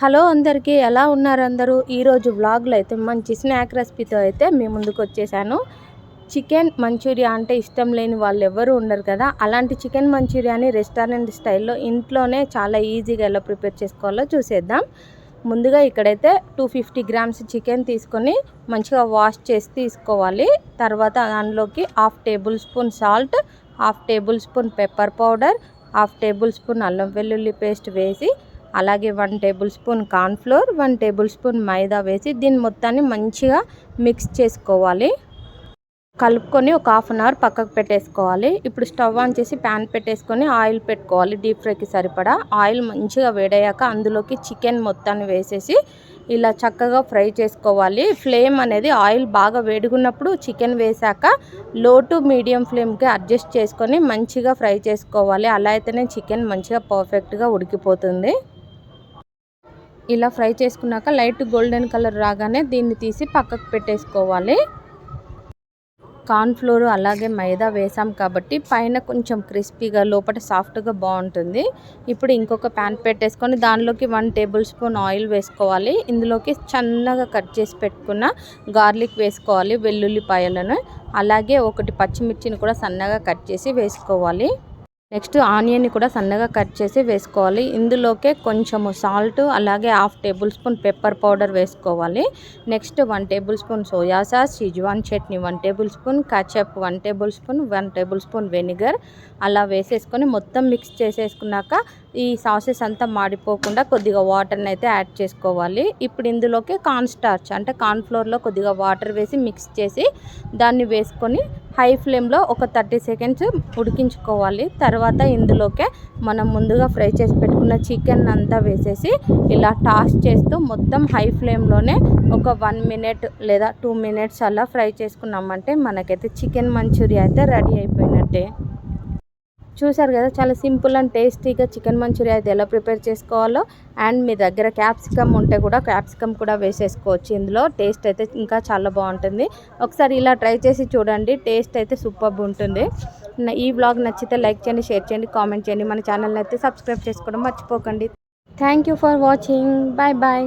Hello అందరికీ ఎలా ఉన్నారు అందరూ? ఈరోజు వ్లాగ్లో అయితే మంచి స్నాక్ రెసిపీతో అయితే మీ ముందుకు వచ్చేసాను. చికెన్ మంచూరియా అంటే ఇష్టం లేని వాళ్ళు ఎవరు ఉండరు కదా? అలాంటి చికెన్ మంచూరియాని రెస్టారెంట్ స్టైల్లో ఇంట్లోనే చాలా ఈజీగా ఎలా ప్రిపేర్ చేసుకోవాలో చూసేద్దాం. ముందుగా ఇక్కడైతే టూ ఫిఫ్టీ గ్రామ్స్ చికెన్ తీసుకొని మంచిగా వాష్ చేసి తీసుకోవాలి. తర్వాత దానిలోకి half tablespoon salt half tablespoon pepper powder half tablespoon అల్లం వెల్లుల్లి పేస్ట్ వేసి అలాగే one tablespoon cornflour one tablespoon maida వేసి దీన్ని మొత్తాన్ని మంచిగా మిక్స్ చేసుకోవాలి. కలుపుకొని ఒక హాఫ్ అన్ అవర్ పక్కకు పెట్టేసుకోవాలి. ఇప్పుడు స్టవ్ ఆన్ చేసి ప్యాన్ పెట్టేసుకొని ఆయిల్ పెట్టుకోవాలి డీప్ ఫ్రైకి సరిపడా. ఆయిల్ మంచిగా వేడయ్యాక అందులోకి చికెన్ మొత్తాన్ని వేసేసి ఇలా చక్కగా ఫ్రై చేసుకోవాలి. ఫ్లేమ్ అనేది ఆయిల్ బాగా వేడుకున్నప్పుడు చికెన్ వేసాక లో టు మీడియం ఫ్లేమ్కి అడ్జస్ట్ చేసుకొని మంచిగా ఫ్రై చేసుకోవాలి. అలా అయితేనే చికెన్ మంచిగా పర్ఫెక్ట్గా ఉడికిపోతుంది. ఇలా ఫ్రై చేసుకున్నాక లైట్ గోల్డెన్ కలర్ రాగానే దీన్ని తీసి పక్కకు పెట్టేసుకోవాలి. కార్న్ఫ్లోర్ అలాగే మైదా వేసాం కాబట్టి పైన కొంచెం క్రిస్పీగా లోపల సాఫ్ట్గా బాగుంటుంది. ఇప్పుడు ఇంకొక ప్యాన్ పెట్టేసుకొని దానిలోకి వన్ టేబుల్ స్పూన్ ఆయిల్ వేసుకోవాలి. ఇందులోకి సన్నగా కట్ చేసి పెట్టుకున్న గార్లిక్ వేసుకోవాలి వెల్లుల్లిపాయలను. అలాగే ఒకటి పచ్చిమిర్చిని కూడా సన్నగా కట్ చేసి వేసుకోవాలి. నెక్స్ట్ ఆనియన్ని కూడా సన్నగా కట్ చేసి వేసుకోవాలి. ఇందులోకే కొంచెము సాల్ట్ అలాగే half tablespoon pepper powder వేసుకోవాలి. Next one tablespoon soya sauce schezwan chutney one tablespoon ketchup one tablespoon one tablespoon vinegar. అలా వేసేసుకొని మొత్తం మిక్స్ చేసేసుకున్నాక ఈ సాసెస్ అంతా మాడిపోకుండా కొద్దిగా వాటర్ని అయితే యాడ్ చేసుకోవాలి. ఇప్పుడు ఇందులోకి కార్న్ స్టార్చ్ అంటే కార్న్ ఫ్లోర్లో కొద్దిగా వాటర్ వేసి మిక్స్ చేసి దాన్ని వేసుకొని హై ఫ్లేమ్లో ఒక థర్టీ సెకండ్స్ ఉడికించుకోవాలి. తర్వాత ఇందులోకే మనం ముందుగా ఫ్రై చేసి పెట్టుకున్న చికెన్ అంతా వేసేసి ఇలా టాస్ చేస్తూ మొత్తం హై ఫ్లేమ్లోనే ఒక వన్ మినిట్ లేదా టూ మినిట్స్ అలా ఫ్రై చేసుకున్నామంటే మనకైతే చికెన్ మంచూరియా అయితే రెడీ అయిపోయినట్టే. చూసారు కదా చాలా సింపుల్ అండ్ టేస్టీగా చికెన్ మంచూరియా అయితే ఎలా ప్రిపేర్ చేసుకోవాలో అండ్ మీ దగ్గర క్యాప్సికమ్ ఉంటే కూడా క్యాప్సికమ్ కూడా వేసేసుకోవచ్చు. ఇందులో టేస్ట్ అయితే ఇంకా చాలా బాగుంటుంది. ఒకసారి ఇలా ట్రై చేసి చూడండి టేస్ట్ అయితే సూపర్ ఉంటుంది. ఈ బ్లాగ్ నచ్చితే లైక్ చేయండి షేర్ చేయండి కామెంట్ చేయండి. మన ఛానల్ని అయితే సబ్స్క్రైబ్ చేసుకోవడం మర్చిపోకండి. Thank for watching. Bye bye.